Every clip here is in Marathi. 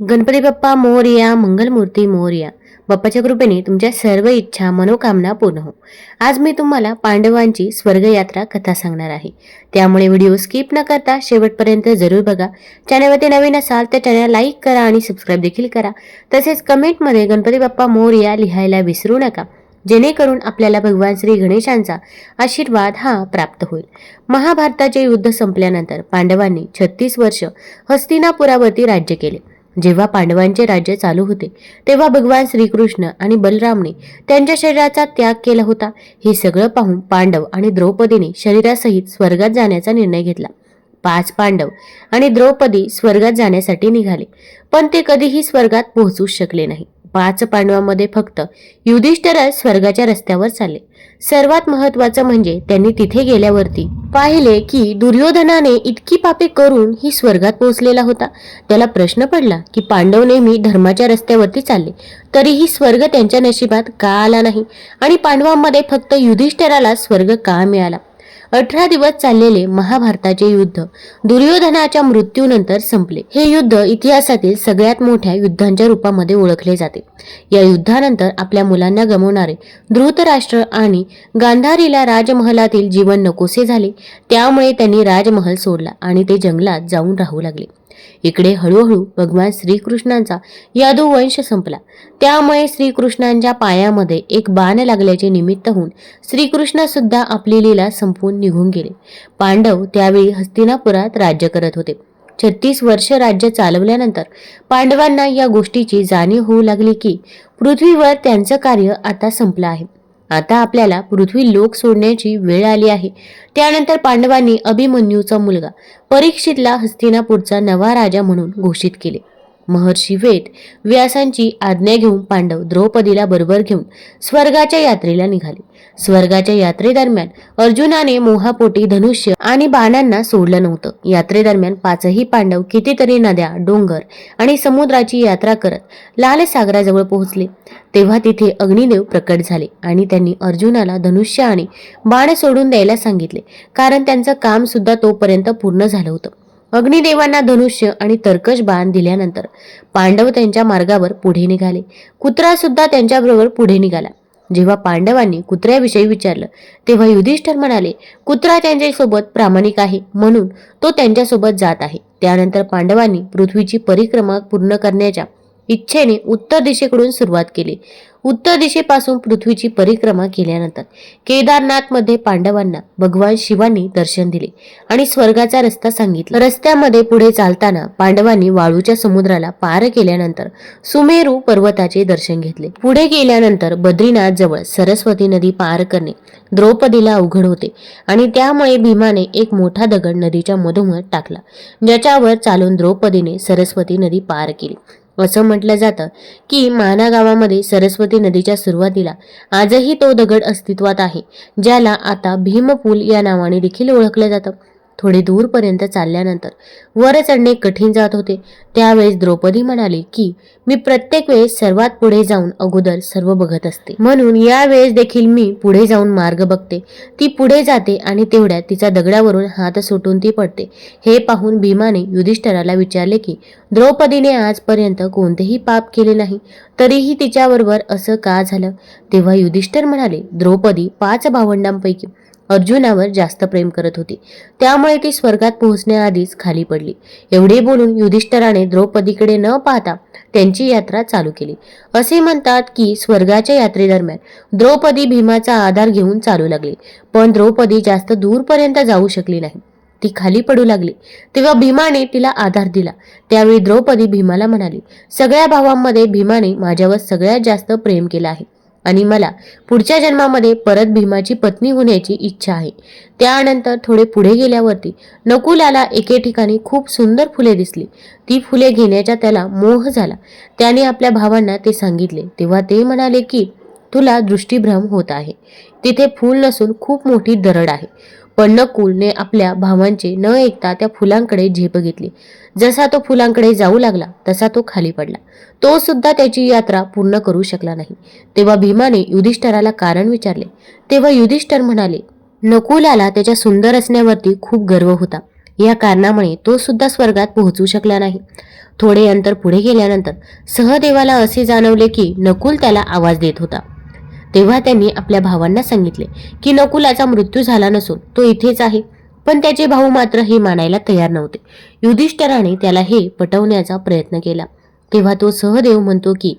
गणपती बाप्पा मोरया मंगलमूर्ती मोरया. बाप्पाच्या कृपेने तुमच्या सर्व इच्छा मनोकामना पूर्ण हो. आज मी तुम्हाला पांडवांची स्वर्गयात्रा कथा सांगणार आहे. त्यामुळे व्हिडिओ स्किप न करता शेवटपर्यंत जरूर बघा. चॅनलवरती नवीन असाल तर चॅनल लाईक करा आणि सबस्क्राईब देखील करा. तसेच कमेंटमध्ये गणपती बाप्पा मोरया लिहायला विसरू नका. जेणेकरून आपल्याला भगवान श्री गणेशांचा आशीर्वाद हा प्राप्त होईल. महाभारताचे युद्ध संपल्यानंतर पांडवांनी छत्तीस वर्ष हस्तिनापुरावरती राज्य केले. जेव्हा पांडवांचे राज्य चालू होते तेव्हा भगवान श्रीकृष्ण आणि बलरामने त्यांच्या शरीराचा त्याग केला होता. हे सगळं पाहून पांडव आणि द्रौपदीने शरीरासहित स्वर्गात जाण्याचा निर्णय घेतला. पाच पांडव आणि द्रौपदी स्वर्गात जाण्यासाठी निघाले पण ते कधीही स्वर्गात पोहोचू शकले नाही. पाच पांडवांमध्ये फक्त युधिष्ठिरच स्वर्गाच्या रस्त्यावर चालले. सर्वात महत्वाचं म्हणजे त्यांनी तिथे गेल्यावरती. पाहिले की दुर्योधनाने इतकी पापे करून ही स्वर्गात पोहोचलेला होता. त्याला प्रश्न पडला की पांडव नेहमी धर्माच्या रस्त्यावरती चालले. तरीही स्वर्ग त्यांच्या नशिबात का आला नाही? आणि पांडवांमध्ये फक्त युधिष्ठिराला स्वर्ग का मिळाला? अठरा दिवस चाललेले महाभारताचे युद्ध दुर्योधनाच्या मृत्यूनंतर संपले. हे युद्ध इतिहासातील सगळ्यात मोठ्या युद्धांच्या रूपामध्ये ओळखले जाते. या युद्धानंतर आपल्या मुलांना गमवणारे धृतराष्ट्र आणि गांधारीला राजमहलातील जीवन नकोसे झाले. त्यामुळे त्यांनी राजमहल सोडला आणि ते जंगलात जाऊन राहू लागले. इकडे हळूहळू भगवान श्रीकृष्णांचा यादू वंश संपला. त्यामुळे श्रीकृष्णांच्या पायामध्ये एक बाण लागल्याचे निमित्त होऊन श्रीकृष्ण सुद्धा आपली लीला संपवून निघून गेले. पांडव त्यावेळी हस्तिनापुरात राज्य करत होते. छत्तीस वर्ष राज्य चालवल्यानंतर पांडवांना या गोष्टीची जाणीव होऊ लागली की पृथ्वीवर त्यांचं कार्य आता संपलं आहे. आता आपल्याला पृथ्वी लोक सोडण्याची वेळ आली आहे. त्यानंतर पांडवांनी अभिमन्यूचा मुलगा परीक्षितला हस्तिनापूरचा नवा राजा म्हणून घोषित केले. महर्षी वेद व्यासांची आज्ञा घेऊन पांडव द्रौपदीला बरोबर घेऊन स्वर्गाच्या यात्रेला निघाले. स्वर्गाच्या यात्रेदरम्यान अर्जुनाने मोहापोटी धनुष्य आणि बाणांना सोडलं नव्हतं. यात्रेदरम्यान पाचही पांडव कितीतरी नद्या डोंगर आणि समुद्राची यात्रा करत लाल सागराजवळ पोहोचले. तेव्हा तिथे अग्निदेव प्रकट झाले आणि त्यांनी अर्जुनाला धनुष्य आणि बाण सोडून द्यायला सांगितले. कारण त्यांचं काम सुद्धा तोपर्यंत पूर्ण झालं होतं. अग्निदेवांना धनुष्य आणि तर्कश बाण दिल्यानंतर पांडव त्यांच्या मार्गावर पुढे निघाले. कुत्रा सुद्धा त्यांच्याबरोबर पुढे निघाला. जेव्हा पांडवांनी कुत्र्याविषयी विचारलं तेव्हा युधिष्ठर म्हणाले कुत्रा त्यांच्यासोबत प्रामाणिक आहे म्हणून तो त्यांच्यासोबत जात आहे. त्यानंतर पांडवांनी पृथ्वीची परिक्रमा पूर्ण करण्याच्या इच्छेने उत्तर दिशेकडून सुरुवात केली. उत्तर दिशेपासून पृथ्वीची परिक्रमा केल्यानंतर केदारनाथमध्ये पांडवांना भगवान शिवानी दर्शन दिले आणि स्वर्गाचा रस्ता सांगितला. रस्त्यामध्ये पुढे चालताना पांडवांनी वाळूच्या समुद्राला पार केल्यानंतर सुमेरू पर्वताचे दर्शन घेतले. पुढे गेल्यानंतर बद्रीनाथ जवळ सरस्वती नदी पार करणे द्रौपदीला अवघड होते आणि त्यामुळे भीमाने एक मोठा दगड नदीच्या मधोमध टाकला ज्याच्यावर चालून द्रौपदीने सरस्वती नदी पार केली. असं म्हटलं जातं की माना गावामध्ये सरस्वती नदीच्या सुरुवातीला आजही तो दगड अस्तित्वात आहे ज्याला आता भीमपूल या नावाने देखील ओळखलं जातं. थोडे दूरपर्यंत चालल्यानंतर वर चढणे कठीण जात होते. त्यावेळेस द्रौपदी म्हणाली की मी प्रत्येक वेळेस सर्वात पुढे जाऊन अगोदर सर्व बघत असते. म्हणून यावेळेस देखील मी पुढे जाऊन मार्ग बघते. ती पुढे जाते आणि तेवढ्यात तिचा दगडावरून हात सुटून ती पडते. हे पाहून भीमाने युधिष्ठराला विचारले की द्रौपदीने आजपर्यंत कोणतेही पाप केले नाही तरीही तिच्याबरोबर असं का झालं? तेव्हा युधिष्ठर म्हणाले द्रौपदी पाच भावंडांपैकी अर्जुनावर जास्त प्रेम करत होती. त्यामुळे ती स्वर्गात पोहोचण्याआधीच खाली पडली. एवढे बोलून युधिष्ठराने द्रौपदीकडे न पाहता त्यांची यात्रा चालू केली. असे म्हणतात की स्वर्गाच्या यात्रेदरम्यान द्रौपदी भीमाचा आधार घेऊन चालू लागली. पण द्रौपदी जास्त दूरपर्यंत जाऊ शकली नाही. ती खाली पडू लागली. तेव्हा भीमाने तिला आधार दिला. त्यावेळी द्रौपदी भीमाला म्हणाली सगळ्या भावांमध्ये भीमाने माझ्यावर सगळ्यात जास्त प्रेम केलं आहे. आणि मला पुढच्या जन्मामध्ये परत भीमाची पत्नी होण्याची इच्छा आहे. त्यानंतर थोडे पुढे गेल्यावरती नकुलाला एके ठिकाणी खूप सुंदर फुले दिसली. ती फुले घेण्याचा त्याला मोह झाला. त्याने आपल्या भावांना ते सांगितले. तेव्हा ते म्हणाले की तुला दृष्टीभ्रम होत आहे. तिथे फूल नसून खूप मोठी दरड आहे. पण नकुलने आपल्या भावांचे न ऐकता त्या फुलांकडे झेप घेतली. जसा तो फुलांकडे जाऊ लागला तसा तो खाली पडला. तो सुद्धा त्याची यात्रा पूर्ण करू शकला नाही. तेव्हा भीमाने युधिष्ठराला कारण विचारले. तेव्हा युधिष्ठर म्हणाले नकुलाला त्याच्या सुंदर असण्यावरती खूप गर्व होता. या कारणामुळे तो सुद्धा स्वर्गात पोहोचू शकला नाही. थोडे अंतर पुढे गेल्यानंतर सहदेवाला असे जाणवले की नकुल त्याला आवाज देत होता. तेव्हा त्यांनी आपल्या भावांना सांगितले की नकुलाचा मृत्यू झाला नसून तो इथेच आहे. पण त्याचे भाऊ मात्र हे मानायला तयार नव्हते. युधिष्ठराने त्याला हे पटवण्याचा प्रयत्न केला. तेव्हा तो सहदेव म्हणतो की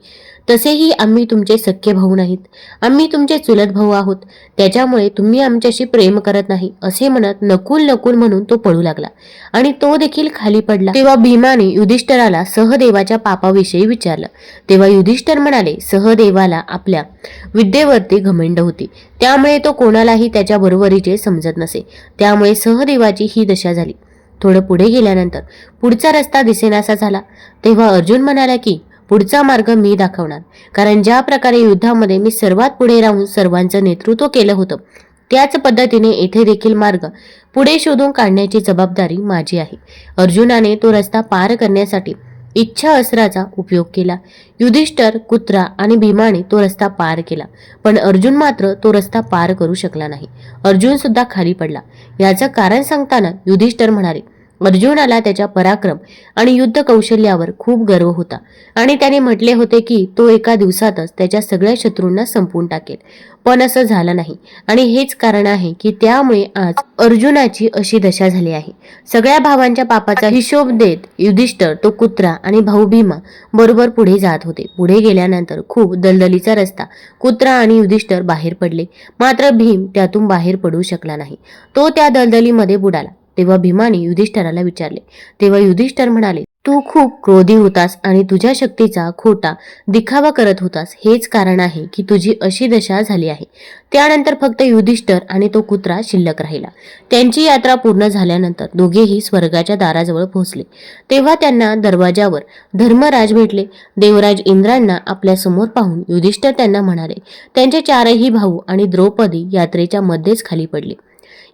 तसेही आम्ही तुमचे सख्खे भाऊ नाहीत. आम्ही तुमचे चुलत भाऊ आहोत. त्याच्यामुळे तुम्ही आमच्याशी प्रेम करत नाही असे म्हणत नकुल नकुल म्हणून तो पळू लागला. आणि तो देखील खाली पडला. तेव्हा भीमाने युधिष्ठराला सहदेवाच्या पापाविषयी विचारलं. तेव्हा युधिष्ठर म्हणाले सहदेवाला आपल्या विद्येवरती घमंड होती. त्यामुळे तो कोणालाही त्याच्या बरोबरीचे समजत नसे. त्यामुळे सहदेवाची ही दशा झाली. थोडं पुढे गेल्यानंतर पुढचा रस्ता दिसेनासा झाला. तेव्हा अर्जुन म्हणाला की पुढचा मार्ग मी दाखवणार. कारण ज्या प्रकारे युद्धामध्ये मी सर्वात पुढे राहून सर्वांचं नेतृत्व केलं होतं त्याच पद्धतीने येथे देखील मार्ग पुढे शोधून काढण्याची जबाबदारी माझी आहे. अर्जुनाने तो रस्ता पार करण्यासाठी इच्छा अस्त्राचा उपयोग केला. युधिष्ठर कुत्रा आणि भीमाने तो रस्ता पार केला. पण अर्जुन मात्र तो रस्ता पार करू शकला नाही. अर्जुन सुद्धा खाली पडला. याचं कारण सांगताना युधिष्ठर म्हणाले अर्जुनाला त्याच्या पराक्रम आणि युद्ध कौशल्यावर खूप गर्व होता. आणि त्याने म्हटले होते की तो एका दिवसातच त्याच्या सगळ्या शत्रूंना संपवून टाकेल. पण असं झालं नाही. आणि हेच कारण आहे की त्यामुळे आज अर्जुनाची अशी दशा झाली आहे. सगळ्या भावांच्या पापाचा हिशोब देत युधिष्ठर तो कुत्रा आणि भाऊ भीमा बरोबर पुढे जात होते. पुढे गेल्यानंतर खूप दलदलीचा रस्ता कुत्रा आणि युधिष्ठर बाहेर पडले. मात्र भीम त्यातून बाहेर पडू शकला नाही. तो त्या दलदलीमध्ये बुडाला. तेव्हा भीमाने युधिष्ठराला विचारले. तेव्हा युधिष्ठर म्हणाले तू खूप क्रोधी होतास आणि तुझ्या शक्तीचा खोटा दिखावा करत होतास. हेच कारण आहे की तुझी अशी दशा झाली आहे. त्यानंतर फक्त युधिष्ठर आणि तो कुत्रा शिल्लक राहिला. त्यांची यात्रा पूर्ण झाल्यानंतर दोघेही स्वर्गाच्या दाराजवळ पोहोचले. तेव्हा त्यांना दरवाजावर धर्मराज भेटले. देवराज इंद्रांना आपल्यासमोर पाहून युधिष्ठर त्यांना म्हणाले त्यांचे चारही भाऊ आणि द्रौपदी यात्रेच्या मध्येच खाली पडले.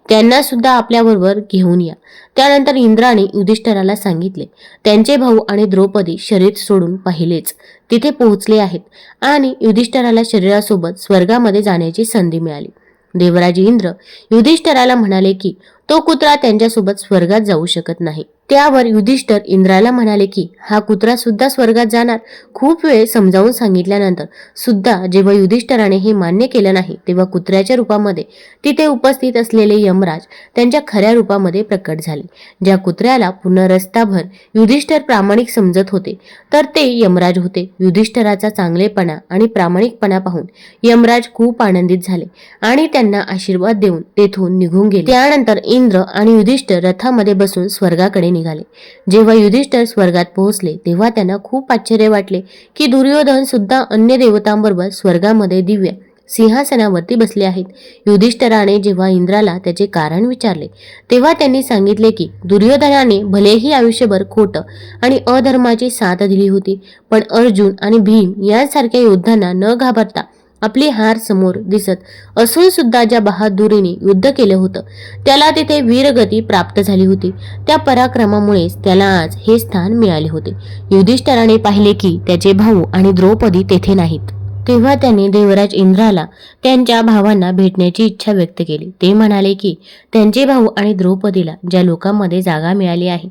त्यांना सुद्धा आपल्याबरोबर घेऊन या. त्यानंतर इंद्राने युधिष्ठराला सांगितले त्यांचे भाऊ आणि द्रौपदी शरीर सोडून पाहिलेच. तिथे पोहोचले आहेत आणि युधिष्ठराला शरीरासोबत स्वर्गामध्ये जाण्याची संधी मिळाली. देवराज इंद्र युधिष्ठराला म्हणाले की तो कुत्रा त्यांच्यासोबत स्वर्गात जाऊ शकत नाही. त्यावर युधिष्ठर इंद्राला म्हणाले की हा कुत्रा सुद्धा स्वर्गात जाणार? खूप वेळ समजावून सांगितल्यानंतर सुद्धा जेव्हा युधिष्ठराने हे मान्य केलं नाही तेव्हा कुत्र्याच्या रूपामध्ये तिथे उपस्थित असलेले यमराज त्यांच्या खऱ्या रूपामध्ये प्रकट झाले. ज्या कुत्र्याला पूर्ण रस्ताभर युधिष्ठर प्रामाणिक समजत होते तर ते यमराज होते. युधिष्ठराचा चांगलेपणा आणि प्रामाणिकपणा पाहून यमराज खूप आनंदित झाले आणि त्यांना आशीर्वाद देऊन तेथून निघून गेले. त्यानंतर इंद्र आणि युधिष्ठर रथामध्ये बसून स्वर्गाकडे निघाले. जेव्हा युधिष्ठर स्वर्गात पोहोचले तेव्हा त्यांना खूप आश्चर्य वाटले की दुर्योधन सुद्धा अन्य देवतांबरोबर स्वर्गामध्ये दिव्य सिंहासनावरती बसले आहेत. युधिष्ठराने जेव्हा इंद्राला त्याचे कारण विचारले तेव्हा त्यांनी सांगितले की दुर्योधनाने भलेही आयुष्यभर खोटं आणि अधर्माची साथ दिली होती पण अर्जुन आणि भीम यांसारख्या योद्धांना न घाबरता आपली हार समोर दिसत. असून सुद्धा ज्या बहादुरीने युद्ध केलं होतं त्याला तिथे वीरगती प्राप्त झाली होती. त्या पराक्रमामुळेच त्याला आज हे स्थान मिळाले होते. युधिष्ठराने पाहिले की त्याचे भाऊ आणि द्रौपदी तेथे नाहीत. तेव्हा त्याने देवराज इंद्राला त्यांच्या भावांना भेटण्याची इच्छा व्यक्त केली. ते म्हणाले की त्यांचे भाऊ आणि द्रौपदीला ज्या लोकांमध्ये जागा मिळाली आहे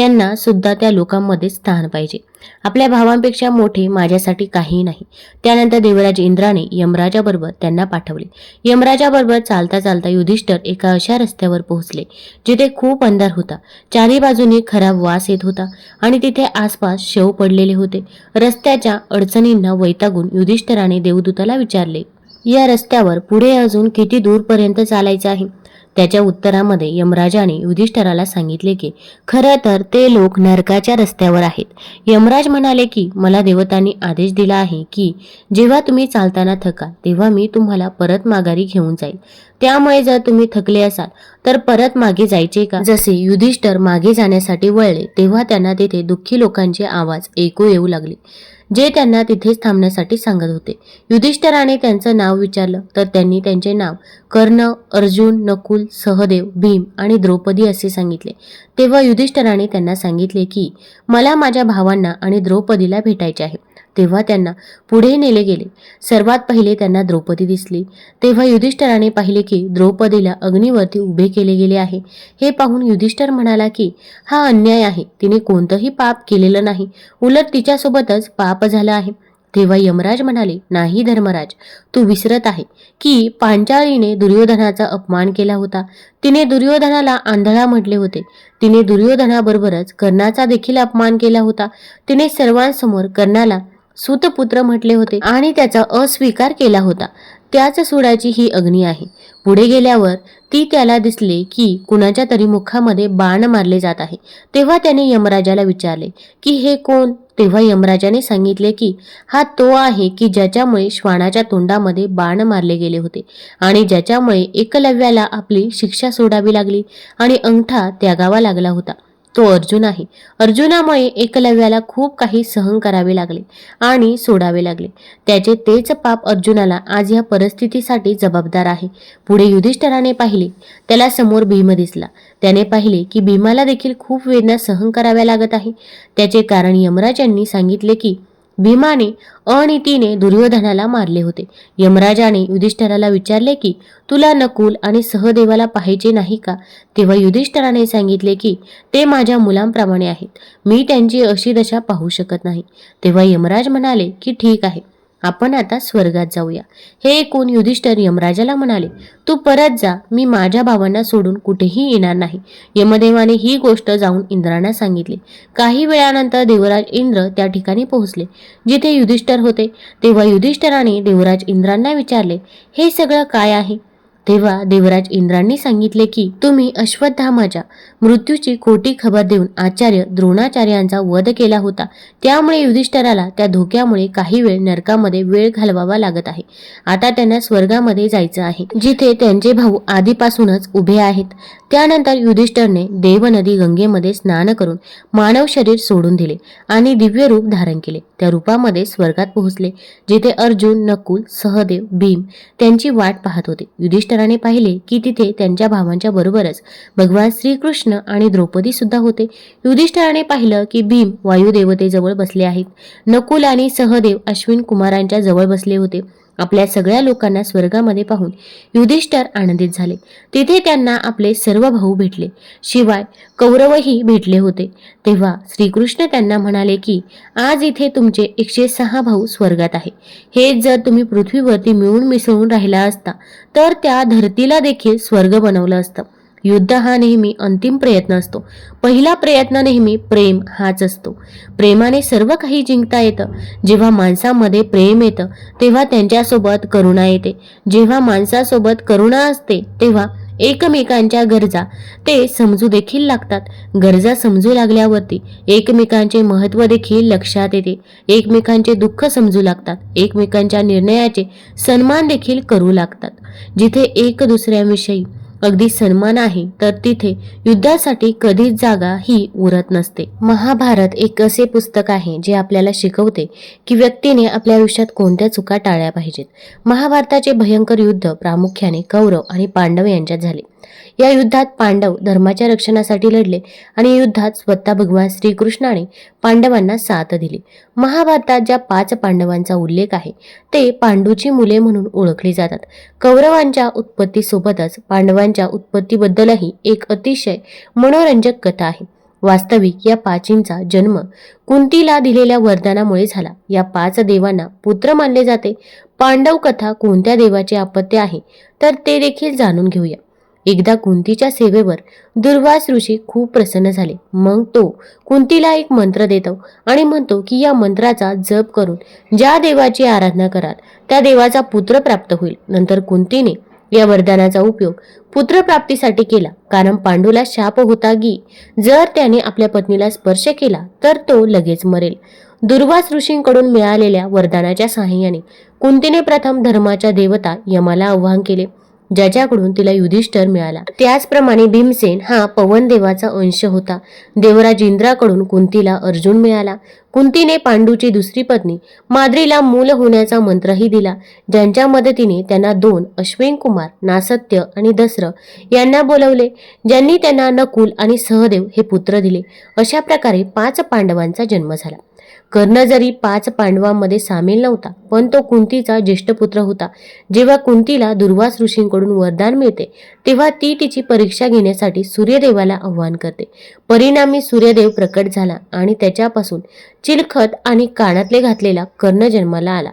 त्यांना सुद्धा त्या लोकांमध्ये स्थान पाहिजे. आपल्या भावांपेक्षा मोठे माझ्यासाठी काही नाही. त्यानंतर देवराज इंद्राने यमराजाबरोबर त्यांना पाठवले. यमराजाबरोबर चालता चालता युधिष्ठर एका अशा रस्त्यावर पोहोचले जिथे खूप अंधार होता. चारी बाजूनी खराब वास येत होता आणि तिथे आसपास शव पडलेले होते. रस्त्याच्या अडचणींना वैतागून युधिष्ठराने देवदूताला विचारले या रस्त्यावर पुढे अजून किती दूरपर्यंत चालायचं आहे? त्याच्या उत्तरामध्ये यमराजाने युधिष्ठराला सांगितले की खरं तर ते लोक नरकाच्या रस्त्यावर आहेत. यमराज म्हणाले की मला देवतांनी आदेश दिला आहे की जेव्हा तुम्ही चालताना थका तेव्हा मी तुम्हाला परत माघारी घेऊन जाईल त्यामुळे जर तुम्ही थकले असाल तर परत मागे जायचे का? जसे युधिष्ठर मागे जाण्यासाठी वळले तेव्हा त्यांना तेथे दुःखी लोकांचे आवाज ऐकू येऊ लागले. जे त्यांना तिथेच थांबण्यासाठी सांगत होते. युधिष्ठराने त्यांचं नाव विचारलं तर त्यांनी त्यांचे नाव कर्ण अर्जुन नकुल सहदेव भीम आणि द्रौपदी असे सांगितले. तेव्हा युधिष्ठराने त्यांना सांगितले की मला माझ्या भावांना आणि द्रौपदीला भेटायचे आहे. तेव्हा त्यांना पुढे नेले गेले. सर्वात पहिले त्यांना द्रौपदी दिसली. तेव्हा युधिष्ठराने पाहिले की द्रौपदीला अग्नीवरती उभे केले गेले आहे. हे पाहून युधिष्ठर म्हणाला की हा अन्याय आहे. तिने कोणतंही पाप केलेलं नाही. उलट तिच्यासोबतच पाप झालं आहे. तेव्हा यमराज म्हणाले नाही धर्मराज तू विसरत आहे की पांचाळीने दुर्योधनाचा अपमान केला होता. तिने दुर्योधनाला आंधळा म्हटले होते. तिने दुर्योधनाबरोबरच कर्णाचा देखील अपमान केला होता. तिने सर्वांसमोर कर्णाला सुतपुत्र म्हटले होते आणि त्याचा अस्वीकार केला होता. त्याच सुडाची ही अग्नी आहे. पुढे गेल्यावर ती त्याला दिसले की कुणाच्या तरी मुखामध्ये बाण मारले जात आहे. तेव्हा त्याने यमराजाला विचारले की हे कोण? तेव्हा यमराजाने सांगितले की हा तो आहे की ज्याच्यामुळे श्वानाच्या तोंडामध्ये बाण मारले गेले होते आणि ज्याच्यामुळे एकलव्याला आपली शिक्षा सोडावी लागली आणि अंगठा त्यागावा लागला होता. तो अर्जुन आहे. अर्जुनामुळे एकलव्याला खूप काही सहन करावे लागले आणि सोडावे लागले. त्याचे तेच पाप अर्जुनाला आज या परिस्थितीसाठी जबाबदार आहे. पुढे युधिष्ठराने पाहिले त्याला समोर भीम दिसला. त्याने पाहिले की भीमाला देखील खूप वेदना सहन कराव्या लागत आहे. त्याचे कारण यमराज यांनी सांगितले की भीमाने अनितीने दुर्योधनाला मारले होते. यमराजाने युधिष्ठराला विचारले की तुला नकुल आणि सहदेवाला पाहायचे नाही का तेव्हा युधिष्ठराने सांगितले की ते माझ्या मुलांप्रमाणे आहेत. मी त्यांची अशी दशा पाहू शकत नाही तेव्हा यमराज म्हणाले की ठीक आहे. आपण आता स्वर्गात जाऊया. हे ऐकून युधिष्ठर यमराजाला म्हणाले तू परत जा मी माझ्या भावांना सोडून कुठेही येणार नाही. यमदेवाने ही गोष्ट जाऊन इंद्रांना सांगितली. काही वेळानंतर देवराज इंद्र त्या ठिकाणी पोहोचले. जिथे युधिष्ठर होते तेव्हा युधिष्ठराने देवराज इंद्रांना विचारले हे सगळं काय आहे? तेव्हा देवराज इंद्रांनी सांगितले की तुम्ही अश्वत्थामाच्या मृत्यूची खोटी खबर देऊन आचार्य द्रोणाचार्यांचा वध केला होता. त्यामुळे युधिष्ठराला त्या धोक्यामुळे काही वेळ नरकामध्ये वेळ घालवावा लागत आहे. आता त्यांना स्वर्गामध्ये जायचं आहे जिथे त्यांचे भाऊ आधीपासूनच उभे आहेत. त्यानंतर युधिष्ठरने देवनदी गंगेमध्ये स्नान करून मानव शरीर सोडून दिले आणि दिव्य रूप धारण केले. त्या रूपामध्ये स्वर्गात पोहोचले जिथे अर्जुन नकुल सहदेव भीम त्यांची वाट पाहत होते. युधिष्ठराने पाहिले की तिथे त्यांच्या भावांच्या बरोबरच भगवान श्रीकृष्ण कृष्ण आणि द्रौपदी सुद्धा होते. युधिष्ठिराने पाहिलं की भीम वायुदेवतेजवळ बसले आहेत. नकुल आणि सहदेव अश्विन कुमारांच्या जवळ बसले होते. आपल्या सगळ्या लोकांना स्वर्गामध्ये पाहून युधिष्ठर आनंदित झाले. तिथे त्यांना आपले सर्व भाऊ भेटले. शिवाय कौरवही भेटले होते. तेव्हा श्रीकृष्ण त्यांना म्हणाले की आज इथे तुमचे एकशे सहा भाऊ स्वर्गात आहे. हे जर तुम्ही पृथ्वीवरती मिळून मिसळून राहिला असता तर त्या धरतीला देखील स्वर्ग बनवलं असतं. युद्ध हा नेहमी अंतिम प्रयत्न असतो. पहिला प्रयत्न नेहमी प्रेम हाच असतो. प्रेमाने सर्व काही जिंकता येतं. जेव्हा माणसामध्ये प्रेम येतं तेव्हा त्यांच्यासोबत करुणा येते. जेव्हा माणसासोबत करुणा असते तेव्हा एकमेकांच्या गरजा ते समजू देखील लागतात. गरजा समजू लागल्यावरती एकमेकांचे महत्त्व देखील लक्षात येते. एकमेकांचे दुःख समजू लागतात. एकमेकांच्या निर्णयाचे सन्मान देखील करू लागतात. जिथे एक दुसऱ्याविषयी अगदी सन्मान आहे तर तिथे युद्धासाठी कधीच जागा ही उरत नसते. महाभारत एक असे पुस्तक आहे जे आपल्याला शिकवते की व्यक्तीने आपल्या आयुष्यात कोणत्या चुका टाळल्या पाहिजेत. महाभारताचे भयंकर युद्ध प्रामुख्याने कौरव आणि पांडव यांच्यात झाले. या युद्धात पांडव धर्माच्या रक्षणासाठी लढले आणि युद्धात स्वतः भगवान श्रीकृष्णाने पांडवांना साथ दिली. महाभारतात ज्या पाच पांडवांचा उल्लेख आहे ते पांडूची मुले म्हणून ओळखली जातात. कौरवांच्या उत्पत्तीसोबतच पांडवांच्या उत्पत्तीबद्दलही एक अतिशय मनोरंजक कथा आहे. वास्तविक या पाचींचा जन्म कुंतीला दिलेल्या वरदानामुळे झाला. या पाच देवांना पुत्र मानले जाते. पांडव कथा कोणत्या देवाचे आपत्य आहे तर ते देखील जाणून घेऊया. एकदा कुंतीच्या सेवेवर दुर्वास ऋषी खूप प्रसन्न झाले. मग तो कुंतीला एक मंत्र देतो आणि म्हणतो की या मंत्राचा जप करून ज्या देवाची आराधना कराल त्या देवाचा पुत्र प्राप्त होईल. नंतर कुंतीने या वरदानाचा उपयोग पुत्रप्राप्तीसाठी केला. कारण पांडूला शाप होता की जर त्याने आपल्या पत्नीला स्पर्श केला तर तो लगेच मरेल. दुर्वास ऋषींकडून मिळालेल्या वरदानाच्या सहाय्याने कुंतीने प्रथम धर्माच्या देवता यमाला आव्हान केले. ज्याच्याकडून तिला युधिष्ठर मिळाला. त्याचप्रमाणे भीमसेन हा पवन देवाचा अंश होता. देवराज इंद्राकडून कुंतीला अर्जुन मिळाला. कुंतीने पांडूची दुसरी पत्नी माद्रीला मूल होण्याचा मंत्रही दिला ज्यांच्या मदतीने त्यांना दोन अश्विन कुमार नासत्य आणि दसर यांना बोलवले ज्यांनी त्यांना नकुल आणि सहदेव हे पुत्र दिले. अशा प्रकारे पाच पांडवांचा जन्म झाला. कर्ण जरी पाच पांडवांमध्ये सामील नव्हता पण तो कुंतीचा ज्येष्ठ पुत्र होता. जेव्हा कुंतीला दुर्वास ऋषींकडून वरदान मिळते तेव्हा ती तिची परीक्षा घेण्यासाठी सूर्यदेवाला आव्हान करते. परिणामी सूर्यदेव प्रकट झाला आणि त्याच्यापासून चिलखत आणि कानातले घातलेला कर्ण जन्माला आला.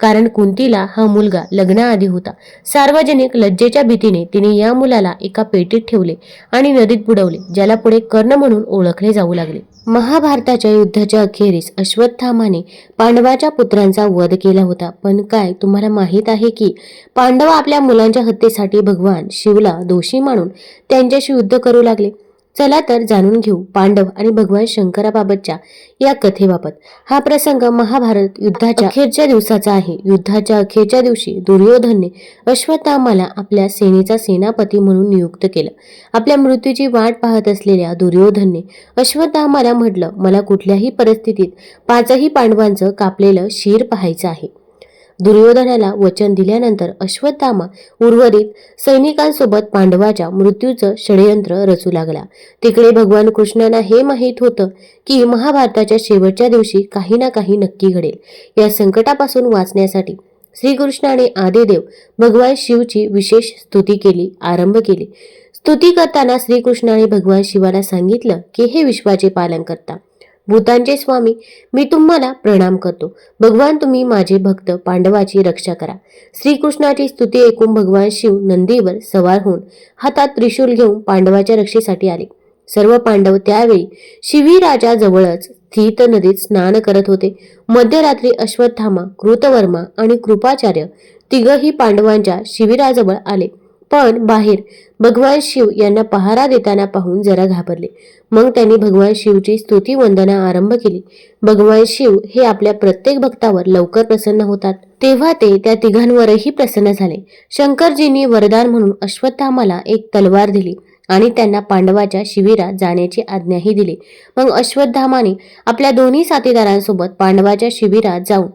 कारण कुंतीला हा मुलगा लग्नाआधी होता. सार्वजनिक लज्जेच्या भीतीने तिने या मुलाला एका पेटीत ठेवले आणि नदीत बुडवले ज्याला पुढे कर्ण म्हणून ओळखले जाऊ लागले. महाभारताच्या युद्धाच्या अखेरीस अश्वत्थामाने पांडवाच्या पुत्रांचा वध केला होता. पण काय तुम्हाला माहीत आहे की पांडव आपल्या मुलांच्या हत्येसाठी भगवान शिवला दोषी मानून त्यांच्याशी युद्ध करू लागले. चला तर जाणून घेऊ पांडव आणि भगवान शंकराबाबतच्या या कथेबाबत. हा प्रसंग महाभारत युद्धाच्या अखेरच्या दिवसाचा आहे. युद्धाच्या अखेरच्या दिवशी दुर्योधनने अश्वत्थामाला आपल्या सेनेचा सेनापती म्हणून नियुक्त केलं. आपल्या मृत्यूची वाट पाहत असलेल्या दुर्योधनने अश्वत्थामाला म्हटलं मला कुठल्याही परिस्थितीत पाचही पांडवांचं कापलेलं शिर पाहायचं आहे. दुर्योधनाला वचन दिल्यानंतर अश्वत्थामा उर्वरित सैनिकांसोबत पांडवाच्या मृत्यूचं षडयंत्र रचू लागला. तिकडे भगवान कृष्णांना हे माहीत होतं की महाभारताच्या शेवटच्या दिवशी काही ना काही नक्की घडेल. या संकटापासून वाचण्यासाठी श्रीकृष्णाने आदिदेव भगवान शिवची विशेष स्तुती केली आरंभ केली. स्तुती करताना श्रीकृष्णाने भगवान शिवाला सांगितलं की हे विश्वाचे पालन करता भूतांचे स्वामी मी तुम्हाला प्रणाम करतो. भगवान तुम्ही माझे भक्त पांडवाची रक्षा करा. श्रीकृष्णाची स्तुती ऐकून भगवान शिव नंदीवर सवार होऊन हातात त्रिशूल घेऊन पांडवाच्या रक्षेसाठी आले. सर्व पांडव त्यावेळी शिवीराजा जवळच स्थित नदीत स्नान करत होते. मध्यरात्री अश्वत्थामा कृतवर्मा आणि कृपाचार्य तिघही पांडवांच्या शिबिराजवळ आले. पण बाहेर भगवान शिव यांना पहारा देताना पाहून जरा घाबरले. मग त्यांनी भगवान शिवची स्तुती वंदना आरंभ केली. भगवान शिव हे आपल्या प्रत्येक भक्तावर लवकर प्रसन्न होतात. तेव्हा ते त्या तिघांवरही प्रसन्न झाले. शंकरजींनी वरदान म्हणून अश्वत्थामाला एक तलवार दिली आणि त्यांना पांडवाच्या शिबिरात जाण्याची आज्ञाही दिली. मग अश्वत्थामाने आपल्या दोन्ही साथीदारांसोबत पांडवाच्या शिबिरात जाऊन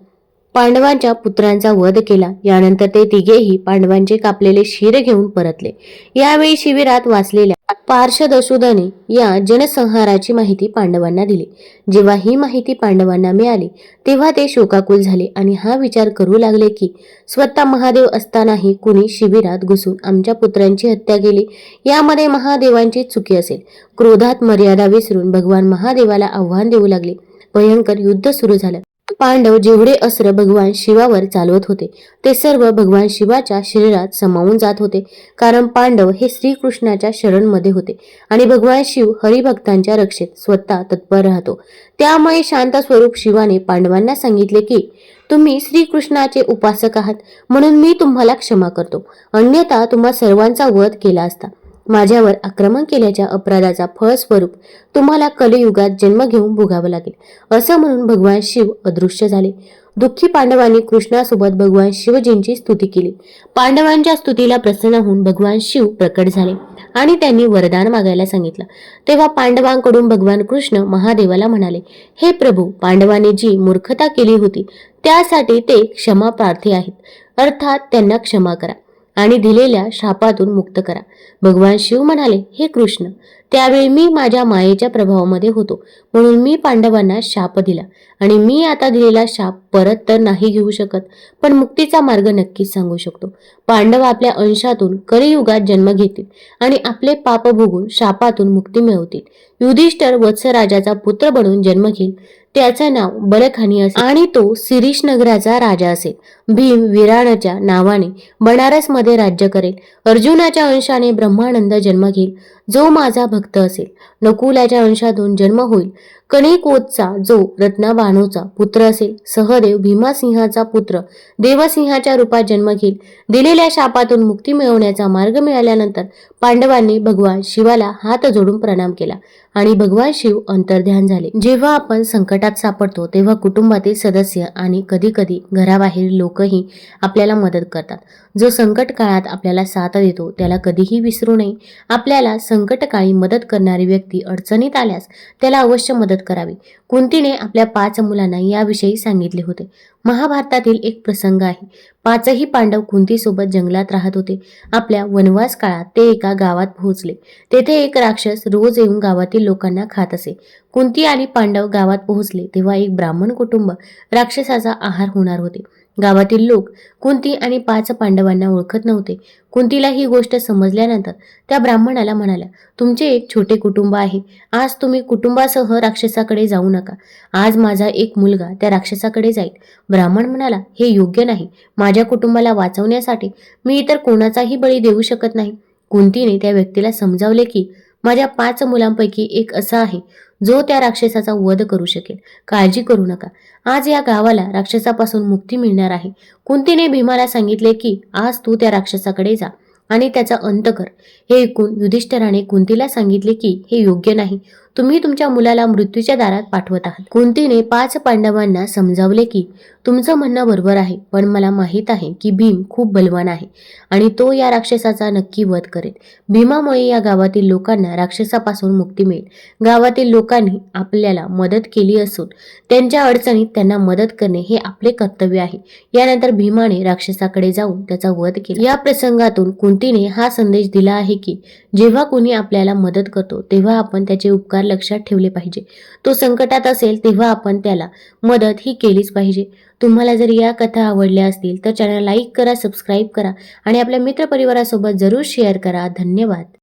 पांडवांच्या पुत्रांचा वध केला. यानंतर ते तिघेही पांडवांचे कापलेले शिर घेऊन परतले. यावेळी शिबिरात वाचलेल्या पार्श्वदशुदाने या जनसंहाराची माहिती पांडवांना दिली. जेव्हा ही माहिती पांडवांना मिळाली तेव्हा ते शोकाकुल झाले आणि हा विचार करू लागले की स्वतः महादेव असतानाही कुणी शिबिरात घुसून आमच्या पुत्रांची हत्या केली यामध्ये महादेवांची चुकी असेल. क्रोधात मर्यादा विसरून भगवान महादेवाला आव्हान देऊ लागले. भयंकर युद्ध सुरू झालं. पांडव जेवढे अस्त्र भगवान शिवावर चालवत होते ते सर्व भगवान शिवाच्या शरीरात समावून जात होते. कारण पांडव हे श्रीकृष्णाच्या शरणमध्ये होते आणि भगवान शिव हरिभक्तांच्या रक्षेत स्वतः तत्पर राहतो. त्यामुळे शांत स्वरूप शिवाने पांडवांना सांगितले की तुम्ही श्रीकृष्णाचे उपासक आहात म्हणून मी तुम्हाला क्षमा करतो. अन्यथा तुम्हा सर्वांचा वध केला असता. माझ्यावर आक्रमण केल्याच्या अपराधाचा फळस्वरूप तुम्हाला कलियुगात जन्म घेऊन भोगावं लागेल. असं म्हणून भगवान शिव अदृश्य झाले. दुःखी पांडवांनी कृष्णासोबत भगवान शिवजींची स्तुती केली. पांडवांच्या स्तुतीला प्रसन्न होऊन भगवान शिव प्रकट झाले आणि त्यांनी वरदान मागायला सांगितलं. तेव्हा पांडवांकडून भगवान कृष्ण महादेवाला म्हणाले हे प्रभू पांडवांनी जी मूर्खता केली होती त्यासाठी ते क्षमा प्रार्थी आहेत. अर्थात त्यांना क्षमा करा. आणि दिलेल्या शापातून मुक्त करा. भगवान शिव म्हणाले हे कृष्ण त्यावेळी मी माझ्या मायेच्या प्रभावामध्ये होतो. म्हणून मी पांडवांना शाप दिला. आणि मी आता दिलेला शाप परत तर नाही घेऊ शकत पण मुक्तीचा मार्ग नक्कीच सांगू शकतो. पांडव आपल्या अंशातून कलियुगात जन्म घेतील आणि आपले पाप भोगून शापातून मुक्ती मिळवतील. युधिष्ठर वत्सराजाचा पुत्र बनून जन्म घेईल. त्याचं नाव बलखानी असेल. आणि तो सिरीश नगराचा राजा असेल. भीम विराणच्या नावाने बनारसमध्ये राज्य करेल. अर्जुनाच्या अंशाने ब्रह्मानंद जन्म घेईल. जो माझा भक्त असेल. नकुलाच्या अंशातून जन्म होईल. कणिकोतचा जो रत्नाबाणोचा पुत्र असेल. सहदेव भीमासिंहाचा पुत्र. देवसिंहाच्या रूपात जन्म घेईल. दिलेल्या शापातून मुक्ती मिळवण्याचा मार्ग मिळाल्यानंतर पांडवांनी भगवान शिवाला हात जोडून प्रणाम केला आणि भगवान शिव अंतर्ध्यान झाले. जेव्हा आपण संकटात सापडतो तेव्हा कुटुंबातील सदस्य आणि कधी कधी घराबाहेर लोकही आपल्याला मदत करतात. जो संकट काळात आपल्याला साथ देतो त्याला कधीही विसरू नये. आपल्याला संकटकाळी मदत करणारी व्यक्ती अडचणीत आल्यास त्याला अवश्य मदत करावी. कुंतीने आपल्या पाच मुलांना याविषयी सांगितले होते. महाभारतातील एक प्रसंग आहे. पाचही पांडव कुंतीसोबत जंगलात राहत होते. आपल्या वनवास काळात ते एका गावात पोहोचले. तेथे एक राक्षस रोज येऊन गावातील लोकांना खात असे. कुंती आणि पांडव गावात पोहोचले तेव्हा एक ब्राह्मण कुटुंब राक्षसाचा आहार होणार होते. गावातील लोक कुंती आणि पाच पांडवांना ओळखत नव्हते. कुंतीला ही गोष्ट समजल्यानंतर त्या ब्राह्मणाला म्हणाल्या तुमचे एक छोटे कुटुंब आहे. आज तुम्ही कुटुंबासह राक्षसाकडे जाऊ नका. आज माझा एक मुलगा त्या राक्षसाकडे जाईल. ब्राह्मण म्हणाला हे योग्य नाही. माझ्या कुटुंबाला वाचवण्यासाठी मी इतर कोणाचाही बळी देऊ शकत नाही. कुंतीने त्या व्यक्तीला समजावले की माझ्या पाच मुलांपैकी एक असा आहे जो त्या राक्षसाचा वध करू शकेल. काळजी करू नका. आज या गावाला राक्षसापासून मुक्ती मिळणार आहे. कुंतीने भीमाला सांगितले की आज तू त्या राक्षसाकडे जा आणि त्याचा अंत कर. हे ऐकून युधिष्ठराने कुंतीला सांगितले की हे योग्य नाही. तुम्ही तुमच्या मुलाला मृत्यूच्या दारात पाठवत आहात. कुंतीने पाच पांडवांना समजावले की तुमचं म्हणणं बरोबर आहे पण मला माहीत आहे की भीम खूप बलवान आहे आणि तो या राक्षसाचा नक्की वध करेल. भीमामुळे या गावातील लोकांना राक्षसापासून मुक्ती मिळेल. गावातील लोकांनी आपल्याला मदत केली असून त्यांच्या अडचणीत त्यांना मदत करणे हे आपले कर्तव्य आहे. यानंतर भीमाने राक्षसाकडे जाऊन त्याचा वध केला. या प्रसंगातून कुंतीने हा संदेश दिला आहे की जेव्हा कोणी आपल्याला मदत करतो तेव्हा आपण त्याचे उपकार लक्षात ठेवले पाहिजे. तो संकटात असेल तेव्हा आपण त्याला मदत ही केलीच पाहिजे. तुम्हाला जर या कथा आवडल्या असतील तर चॅनल लाईक करा सबस्क्राईब करा आणि आपल्या मित्रपरिवारासोबत जरूर शेअर करा. धन्यवाद.